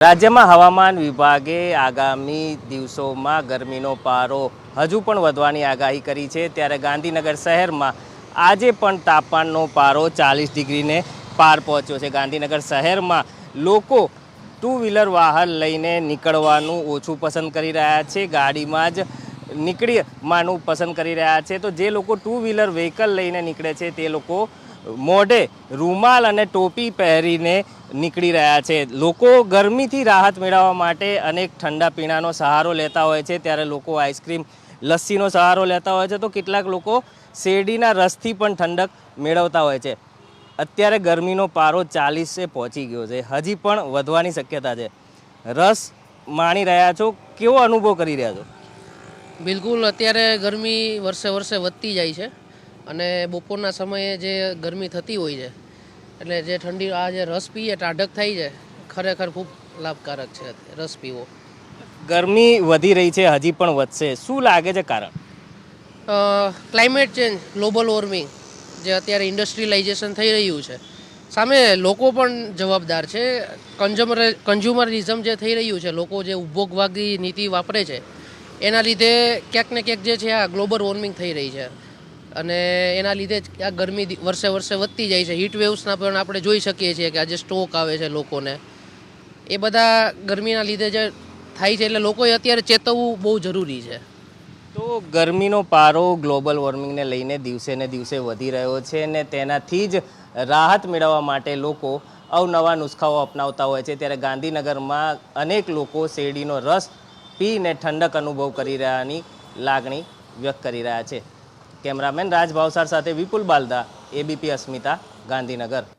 રાજ્યમાં હવામાન વિભાગે આગામી દિવસોમાં ગરમીનો પારો હજુ પણ વધવાની આગાહી કરી છે. ત્યારે ગાંધીનગર શહેરમાં આજે પણ તાપમાનનો પારો ચાલીસ ડિગ્રીને પાર પહોંચ્યો છે. ગાંધીનગર શહેરમાં લોકો ટુ વ્હીલર વાહન લઈને નીકળવાનું ઓછું પસંદ કરી રહ્યા છે. ગાડીમાં જ નીકળી માનું પસંદ કરી રહ્યા છે. તો જે લોકો ટુ વ્હીલર વ્હીકલ લઈને નીકળે છે, તે લોકો મોઢે રૂમાલ અને ટોપી પહેરીને નીકળી રહ્યા છે. લોકો ગરમીથી રાહત મેળવવા માટે અનેક ઠંડા પીણાનો સહારો લેતા હોય છે. ત્યારે લોકો આઈસ્ક્રીમ, લસ્સીનો સહારો લેતા હોય છે. તો કેટલાક લોકો શેરડીના રસથી પણ ઠંડક મેળવતા હોય છે. અત્યારે ગરમીનો પારો ચાલીસે પહોંચી ગયો છે. હજી પણ વધવાની શક્યતા છે. રસ માણી રહ્યા છો? કેવો અનુભવ કરી રહ્યા છો? બિલકુલ. અત્યારે ગરમી વર્ષે વર્ષે વધતી જાય છે. અને બપોરના સમયે જે ગરમી થતી હોય છે એટલે જે ઠંડી આ જે રસ પીએ ટાઢક થઈ જાય. ખરેખર ખૂબ લાભકારક છે રસ પીવો. ગરમી વધી રહી છે હજી પણ વધશે. શું લાગે છે કારણ? ક્લાઇમેટ ચેન્જ ગ્લોબલ વોર્મિંગ જે અત્યારે ઇન્ડસ્ટ્રીલાઇઝેશન થઈ રહ્યું છે. સામે લોકો પણ જવાબદાર છે. કન્ઝ્યુમર કન્ઝ્યુમરિઝમ જે થઈ રહ્યું છે લોકો જે ઉપભોગવાદી નીતિ વાપરે છે એના લીધે ક્યાંક ને ક્યાંક જે છે આ ગ્લોબલ વોર્મિંગ થઈ રહી છે. અને એના લીધે જ આ ગરમી વર્ષે વર્ષે વધતી જાય છે. હીટ વેવ્સના પણ આપણે જોઈ શકીએ છીએ કે આજે સ્ટોક આવે છે લોકોને. એ બધા ગરમીના લીધે જે થાય છે એટલે લોકોએ અત્યારે ચેતવવું બહુ જરૂરી છે. તો ગરમીનો પારો ગ્લોબલ વોર્મિંગને લઈને દિવસે ને દિવસે વધી રહ્યો છે ને તેનાથી જ રાહત મેળવવા માટે લોકો અવનવા નુસ્ખાઓ અપનાવતા હોય છે. ત્યારે ગાંધીનગરમાં અનેક લોકો શેરડીનો રસ પીને ઠંડક અનુભવ કરી રહ્યાની લાગણી વ્યક્ત કરી રહ્યા છે. કેમેરામેન રાજ ભાવસાર સાથે વિપુલ બાલદા એબીપી અસ્મિતા ગાંધીનગર.